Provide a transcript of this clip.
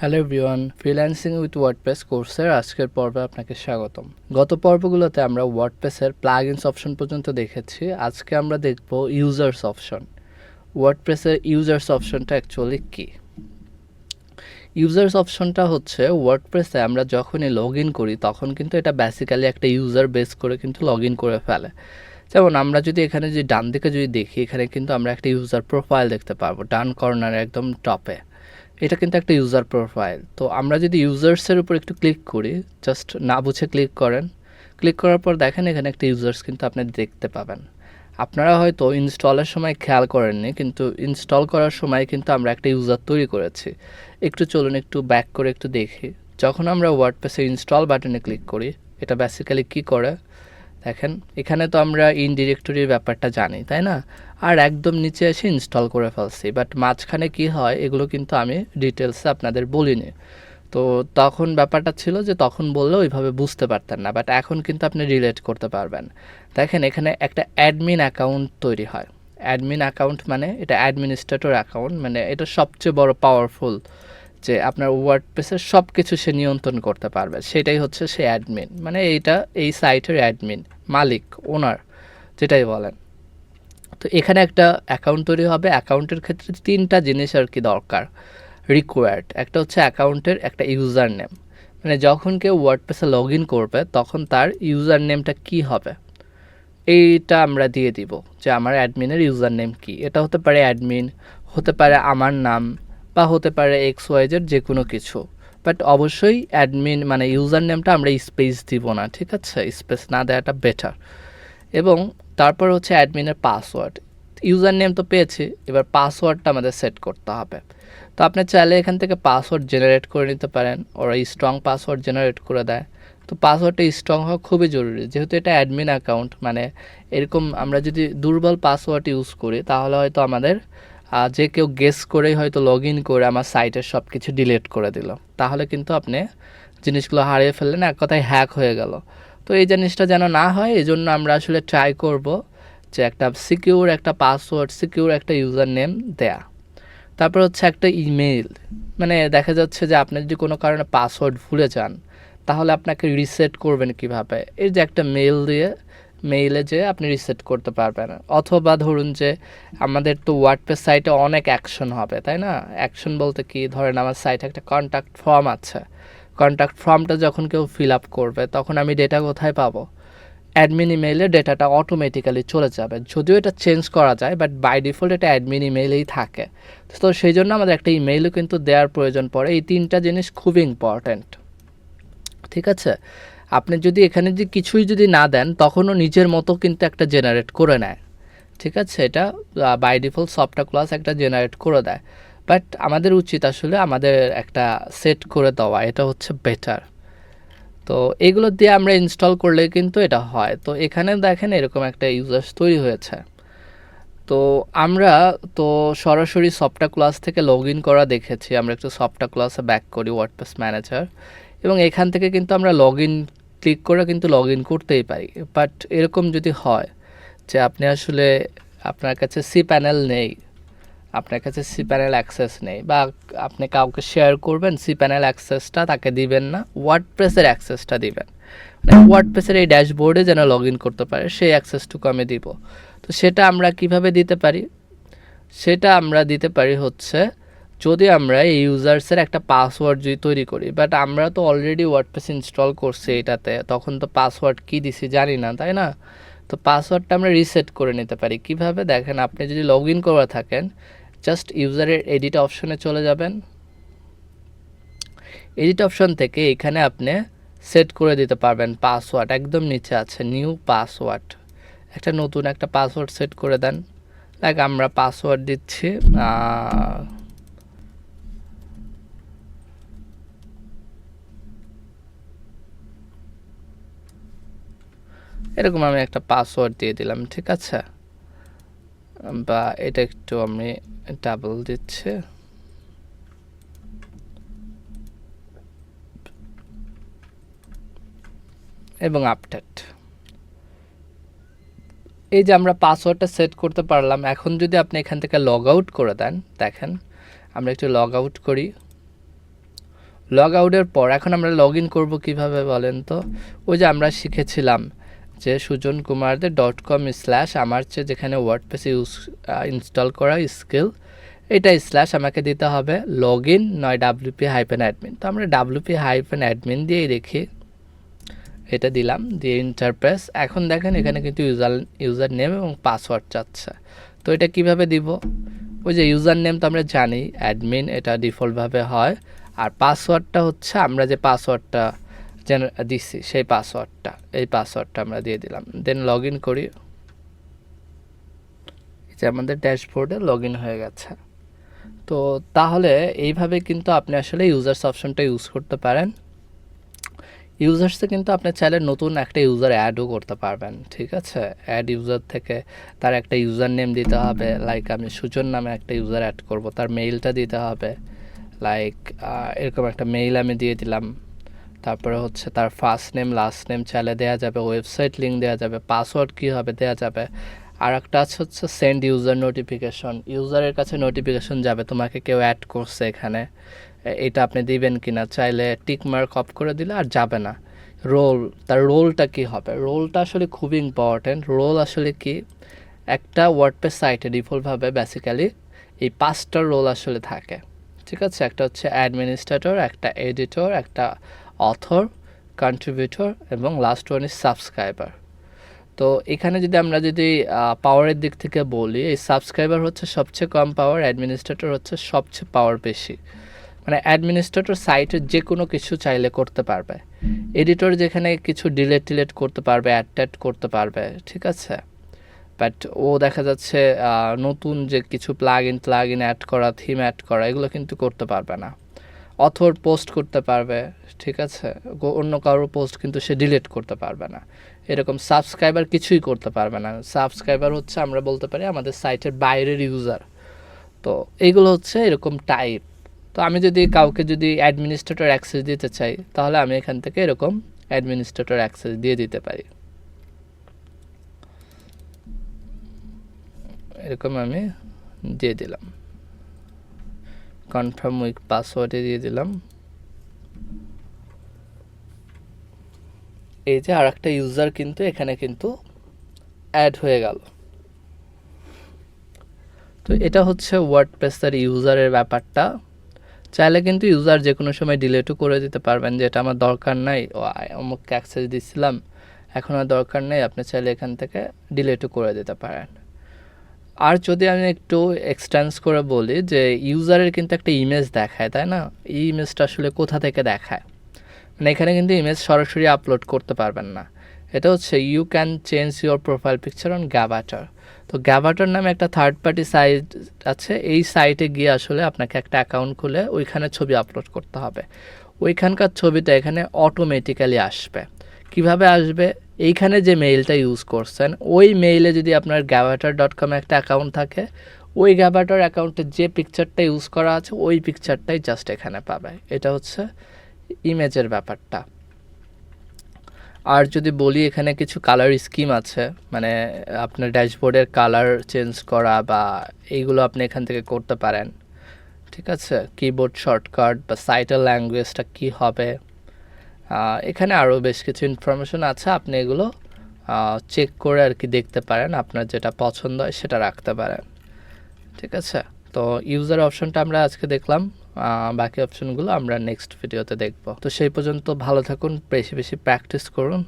Hello everyone, freelancing with WordPress কোর্সের আজকের পর্বে আপনাকে স্বাগতম। গত পর্বগুলোতে আমরা ওয়ার্ডপ্রেসের প্লাগইনস অপশন পর্যন্ত দেখেছি, আজকে আমরা দেখব ইউজার্স অপশন ওয়ার্ডপ্রেসের ইউজার্স অপশনটা অ্যাকচুয়ালি কী? ইউজার্স অপশনটা হচ্ছে ওয়ার্ডপ্রেসে আমরা যখনই লগ ইন করি, তখন কিন্তু এটা বেসিক্যালি একটা ইউজার বেস করে কিন্তু লগ ইন করে ফেলে। যেমন আমরা যদি এখানে যদি ডান দিকে যদি দেখি, এখানে কিন্তু আমরা একটা ইউজার প্রোফাইল দেখতে পারব ডান কর্নারে একদম টপে এটা কিন্তু একটা ইউজার প্রোফাইল তো আমরা যদি ইউজার্সের উপর একটু ক্লিক করি জাস্ট না বুঝে ক্লিক করেন ক্লিক করার পর দেখেন এখানে একটা ইউজার্স কিন্তু আপনি দেখতে পাবেন। আপনারা হয়তো ইনস্টলের সময় খেয়াল করেননি, কিন্তু ইনস্টল করার সময় কিন্তু আমরা একটা ইউজার তৈরি করেছি। একটু চলুন একটু ব্যাক করে একটু দেখি। যখন আমরা ওয়ার্ডপ্রেসে ইনস্টল বাটনে ক্লিক করি, এটা বেসিক্যালি কি করে? দেখেন, এখানে তো আমরা ইন ডিরেক্টরির ব্যাপারটা জানি, তাই না? আর একদম নিচে এসে ইনস্টল করে ফেলছি বাট মাঝখানে কি হয়, এগুলো কিন্তু আমি ডিটেলসে আপনাদের বলিনি। তো তখন ব্যাপারটা ছিল যে তখন বললে ওইভাবে বুঝতে পারতেন না বাট এখন কিন্তু আপনি রিলেট করতে পারবেন। দেখেন, এখানে একটা অ্যাডমিন অ্যাকাউন্ট তৈরি হয়। অ্যাডমিন অ্যাকাউন্ট মানে এটা অ্যাডমিনিস্ট্রেটর অ্যাকাউন্ট মানে এটা সবচেয়ে বড় পাওয়ারফুল যে আপনার ওয়ার্ডপ্রেসের সব কিছু সে নিয়ন্ত্রণ করতে পারবে। সেটাই হচ্ছে সে অ্যাডমিন মানে এইটা, এই সাইটের অ্যাডমিন মালিক ওনার যেটাই বলেন। তো এখানে একটা অ্যাকাউন্ট তৈরি হবে। অ্যাকাউন্টের ক্ষেত্রে তিনটা জিনিস আর কি দরকার। রিকোয়ার্ড একটা হচ্ছে অ্যাকাউন্টের একটা ইউজার নেম মানে যখন কেউ ওয়ার্ডপ্রেসে লগ ইন করবে, তখন তার ইউজার নেমটা কী হবে? এইটা আমরা দিয়ে দিব যে আমার অ্যাডমিনের ইউজার নেম কী। এটা হতে পারে অ্যাডমিন হতে পারে আমার নাম বা হতে পারে এক্স ওয়াইজের যে কোনো কিছু। বাট অবশ্যই অ্যাডমিন মানে ইউজার নেমটা আমরা স্পেস দিব না, ঠিক আছে? স্পেস না দেওয়াটা বেটার এবং তারপর হচ্ছে অ্যাডমিনের পাসওয়ার্ড ইউজার নেম তো পেয়েছি, এবার পাসওয়ার্ডটা আমাদের সেট করতে হবে। তো আপনি চাইলে এখান থেকে পাসওয়ার্ড জেনারেট করে নিতে পারেন, ওরা স্ট্রং পাসওয়ার্ড জেনারেট করে দেয়। তো পাসওয়ার্ডটা স্ট্রং হওয়া খুবই জরুরি, যেহেতু এটা অ্যাডমিন অ্যাকাউন্ট মানে এরকম আমরা যদি দুর্বল পাসওয়ার্ড ইউজ করি, তাহলে হয়তো আমাদের যে কেউ গেস করেই হয়তো লগ ইন করে আমার সাইটের সব কিছু ডিলিট করে দিল। তাহলে কিন্তু আপনি জিনিসগুলো হারিয়ে ফেললেন, এক কথায় হ্যাক হয়ে গেল। তো এই জিনিসটা যেন না হয়, এই জন্য আমরা আসলে ট্রাই করব যে একটা সিকিউর একটা পাসওয়ার্ড সিকিউর একটা ইউজার নেম দেয়া। তারপর হচ্ছে একটা ইমেল মানে দেখা যাচ্ছে যে আপনি যদি কোনো কারণে পাসওয়ার্ড ভুলে যান, তাহলে আপনাকে রিসেট করবেন কীভাবে? এই যে একটা মেল দিয়ে মেইলে যে আপনি রিসেট করতে পারবেন। অথবা ধরুন যে আমাদের তো ওয়ার্ডপ্রেস সাইটে অনেক অ্যাকশন হবে, তাই না? অ্যাকশন বলতে কি? ধরেন আমার সাইটে একটা কন্ট্যাক্ট ফর্ম আছে। কন্ট্যাক্ট ফর্মটা যখন কেউ ফিল আপ করবে, তখন আমি ডেটা কোথায় পাবো? অ্যাডমিন ইমেইলে ডেটাটা অটোমেটিক্যালি চলে যাবে। যদিও এটা চেঞ্জ করা যায় বাট বাই ডিফল্ট এটা অ্যাডমিন ইমেইলেই থাকে। তো সেই জন্য আমাদের একটা ইমেইলও কিন্তু দেওয়ার প্রয়োজন পড়ে। এই তিনটা জিনিস খুবই ইম্পর্ট্যান্ট ঠিক আছে? আপনি যদি এখানে যদি কিছুই যদি না দেন, তখনও নিজের মতো কিন্তু একটা জেনারেট করে নেয়। ঠিক আছে? এটা বাই ডিফল্ট সফটওয়্যার ক্লাস একটা জেনারেট করে দেয়। বাট আমাদের উচিত আসলে আমাদের একটা সেট করে দেওয়া, এটা হচ্ছে বেটার তো এগুলো দিয়ে আমরা ইনস্টল করলে কিন্তু এটা হয়। তো এখানে দেখেন এরকম একটা ইউজার্স তৈরি হয়েছে। তো আমরা, তো সরাসরি সফটওয়্যার ক্লাস থেকে লগ ইন করা দেখেছি। আমরা একটু সফটওয়্যার ক্লাসে ব্যাক করি ওয়ার্ডপ্রেস ম্যানেজার এবং এখান থেকে কিন্তু আমরা লগ ইন ক্লিক করে কিন্তু লগ ইন করতেই পারি। বাট এরকম যদি হয় যে আপনি আসলে আপনার কাছে সি প্যানেল নেই, আপনার কাছে সি প্যানেল অ্যাক্সেস নেই বা আপনি কাউকে শেয়ার করবেন সি প্যানেল অ্যাক্সেসটা তাকে দিবেন না ওয়ার্ডপ্রেসের অ্যাক্সেসটা দিবেন। মানে ওয়ার্ডপ্রেসের এই ড্যাশবোর্ডে যেন লগ ইন করতে পারে, সেই অ্যাক্সেসটুকু আমি দিব। তো সেটা আমরা কীভাবে দিতে পারি? সেটা আমরা দিতে পারি হচ্ছে যদি আমরা এই ইউজার্সের একটা পাসওয়ার্ড যদি তৈরি করি বাট আমরা তো অলরেডি ওয়ার্ডপ্রেস ইনস্টল করছি এটাতে, তখন তো পাসওয়ার্ড কী দিছি জানি না, তাই না? তো পাসওয়ার্ডটা আমরা রিসেট করে নিতে পারি। কীভাবে? দেখেন, আপনি যদি লগ ইন করা থাকেন জাস্ট ইউজারের এডিট অপশনে চলে যাবেন। এডিট অপশন থেকে এখানে আপনি সেট করে দিতে পারবেন পাসওয়ার্ড একদম নিচে আছে নিউ পাসওয়ার্ড একটা নতুন একটা পাসওয়ার্ড সেট করে দেন। লাইক আমরা পাসওয়ার্ড দিচ্ছি এরকম আমি একটা পাসওয়ার্ড দিয়ে দিলাম, ঠিক আছে? বা এটা একটু আমি ডাবল দিচ্ছি। এবং আপডেট এই যে আমরা পাসওয়ার্ডটা সেট করতে পারলাম, এখন যদি আপনি এখান থেকে লগ আউট করে দেন, দেখেন, আমরা একটু লগ আউট করি। লগ আউটের পর, এখন আমরা লগ ইন করব কীভাবে বলেন তো? ওই যে আমরা শিখেছিলাম যে সুজন কুমারদের ডট কম স্ল্যাশ আমার চেয়ে যেখানে ওয়ার্ড পেস ইউজ ইনস্টল করা স্কিল এটা স্ল্যাশ আমাকে দিতে হবে লগ ইন নয় ডাব্লিউপি হাইপেন অ্যাডমিন তো আমরা ডাব্লিউপি হাইপেন অ্যাডমিন দিয়েই দেখি এটা দিলাম, দিয়ে ইন্টারপ্রেস এখন দেখেন এখানে কিন্তু ইউজার ইউজার নেম এবং পাসওয়ার্ড চাচ্ছে। তো এটা কীভাবে দিব? ওই যে ইউজার নেম তো আমরা জানি অ্যাডমিন এটা ডিফল্টভাবে হয়। আর পাসওয়ার্ডটা হচ্ছে আমরা যে পাসওয়ার্ডটা জেন দিচ্ছি সেই পাসওয়ার্ডটা এই পাসওয়ার্ডটা আমরা দিয়ে দিলাম। দেন লগ ইন করি যে আমাদের ড্যাশবোর্ডে লগ ইন হয়ে গেছে। তো তাহলে এইভাবে কিন্তু আপনি আসলে ইউজার্স অপশনটা ইউজ করতে পারেন। ইউজার্সে কিন্তু আপনি চাইলে নতুন একটা ইউজার অ্যাডও করতে পারবেন, ঠিক আছে? অ্যাড ইউজার থেকে তার একটা ইউজার নেম দিতে হবে লাইক আমি সুজন নামে একটা ইউজার অ্যাড করব, তার মেইলটা দিতে হবে। লাইক এরকম একটা মেইল আমি দিয়ে দিলাম। তারপরে হচ্ছে তার ফার্স্ট নেম লাস্ট নেম চাইলে দেওয়া যাবে ওয়েবসাইট লিঙ্ক দেওয়া যাবে পাসওয়ার্ড কী হবে দেওয়া যাবে। আর একটা আছে হচ্ছে সেন্ড ইউজার নোটিফিকেশন ইউজারের কাছে নোটিফিকেশন যাবে, তোমাকে কেউ অ্যাড করছে এখানে। এটা আপনি দিবেন কি না চাইলে টিক মার্ক অফ করে দিলে আর যাবে না। রোল তার রোলটা কি হবে? রোলটা আসলে খুবই ইম্পর্ট্যান্ট রোল আসলে কি? একটা ওয়ার্ডপেস সাইটে ডিফল্টভাবে বেসিক্যালি এই পাঁচটা রোল আসলে থাকে। ঠিক আছে? একটা হচ্ছে অ্যাডমিনিস্ট্রেটর একটা এডিটর একটা অথর কন্ট্রিবিউটর এবং লাস্ট ওয়ান ইজ সাবস্ক্রাইবার তো এখানে যদি আমরা যদি পাওয়ারের দিক থেকে বলি, এই সাবস্ক্রাইবার হচ্ছে সবচেয়ে কম পাওয়ার অ্যাডমিনিস্ট্রেটর হচ্ছে সবচেয়ে পাওয়ার বেশি। মানে অ্যাডমিনিস্ট্রেটর সাইটের যে কোনো কিছু চাইলে করতে পারবে। এডিটর যেখানে কিছু ডিলেট টিলেট করতে পারবে অ্যাড ট্যাড করতে পারবে, ঠিক আছে? বাট ও দেখা যাচ্ছে নতুন যে কিছু plug in plug in add করা থিম অ্যাড করা, এগুলো কিন্তু করতে পারবে না। অথর পোস্ট করতে পারবে, ঠিক আছে? অন্য কারোর পোস্ট কিন্তু সে ডিলিট করতে পারবে না। এরকম সাবস্ক্রাইবার কিছুই করতে পারবে না। সাবস্ক্রাইবার হচ্ছে, আমরা বলতে পারি, আমাদের সাইটের বাইরের ইউজার তো এইগুলো হচ্ছে এরকম টাইপ তো আমি যদি কাউকে যদি অ্যাডমিনিস্ট্রেটর অ্যাক্সেস দিতে চাই, তাহলে আমি এখান থেকে এরকম অ্যাডমিনিস্ট্রেটর অ্যাক্সেস দিয়ে দিতে পারি। এরকম আমি দিয়ে দিলাম। কনফার্ম উইক পাসওয়ার্ডে দিয়ে দিলাম। এই যে আর একটা ইউজার কিন্তু এখানে কিন্তু অ্যাড হয়ে গেল। তো এটা হচ্ছে ওয়ার্ডপ্রেসের ইউজারের ব্যাপারটা। চাইলে কিন্তু ইউজার যে কোনো সময় ডিলেটও করে দিতে পারবেন যে এটা আমার দরকার নাই, ও অমুককে অ্যাক্সেস দিচ্ছিলাম এখন আর দরকার নেই, আপনি চাইলে এখান থেকে ডিলেটও করে দিতে পারেন। আর যদি আমি একটু এক্সটেন্স করে বলি যে ইউজারের কিন্তু একটা ইমেজ দেখায়, তাই না? এই ইমেজটা আসলে কোথা থেকে দেখায়? মানে এখানে কিন্তু ইমেজ সরাসরি আপলোড করতে পারবেন না। এটা হচ্ছে you can change your profile picture on Gravatar তো গ্যাভাটার নামে একটা থার্ড পার্টি সাইট আছে, এই সাইটে গিয়ে আসলে আপনাকে একটা অ্যাকাউন্ট খুলে ওইখানে ছবি আপলোড করতে হবে। ওইখানকার ছবিটা এখানে অটোমেটিক্যালি আসবে। কীভাবে আসবে? এইখানে যে মেইলটা ইউজ করছেন, ওই মেইলে যদি আপনার গ্যাভাটার ডট কমে একটা অ্যাকাউন্ট থাকে, ওই গ্যাভাটার অ্যাকাউন্টে যে পিকচারটা ইউজ করা আছে, ওই পিকচারটাই জাস্ট এখানে পাবে। এটা হচ্ছে ইমেজের ব্যাপারটা। আর যদি বলি এখানে কিছু কালার স্কিম আছে মানে আপনার ড্যাশবোর্ডের কালার চেঞ্জ করা বা এইগুলো আপনি এখান থেকে করতে পারেন, ঠিক আছে? কিবোর্ড শর্টকাট বা সাইটের ল্যাঙ্গুয়েজটা কী হবে? এখানে আরও বেশ কিছু ইনফরমেশন আছে, আপনি এগুলো চেক করে আর কি দেখতে পারেন, আপনার যেটা পছন্দ হয় সেটা রাখতে পারেন। ঠিক আছে? তো ইউজার অপশনটা আমরা আজকে দেখলাম বাকি অপশনগুলো আমরা নেক্সট ভিডিওতে দেখব। তো সেই পর্যন্ত ভালো থাকুন, বেশি বেশি প্র্যাকটিস করুন।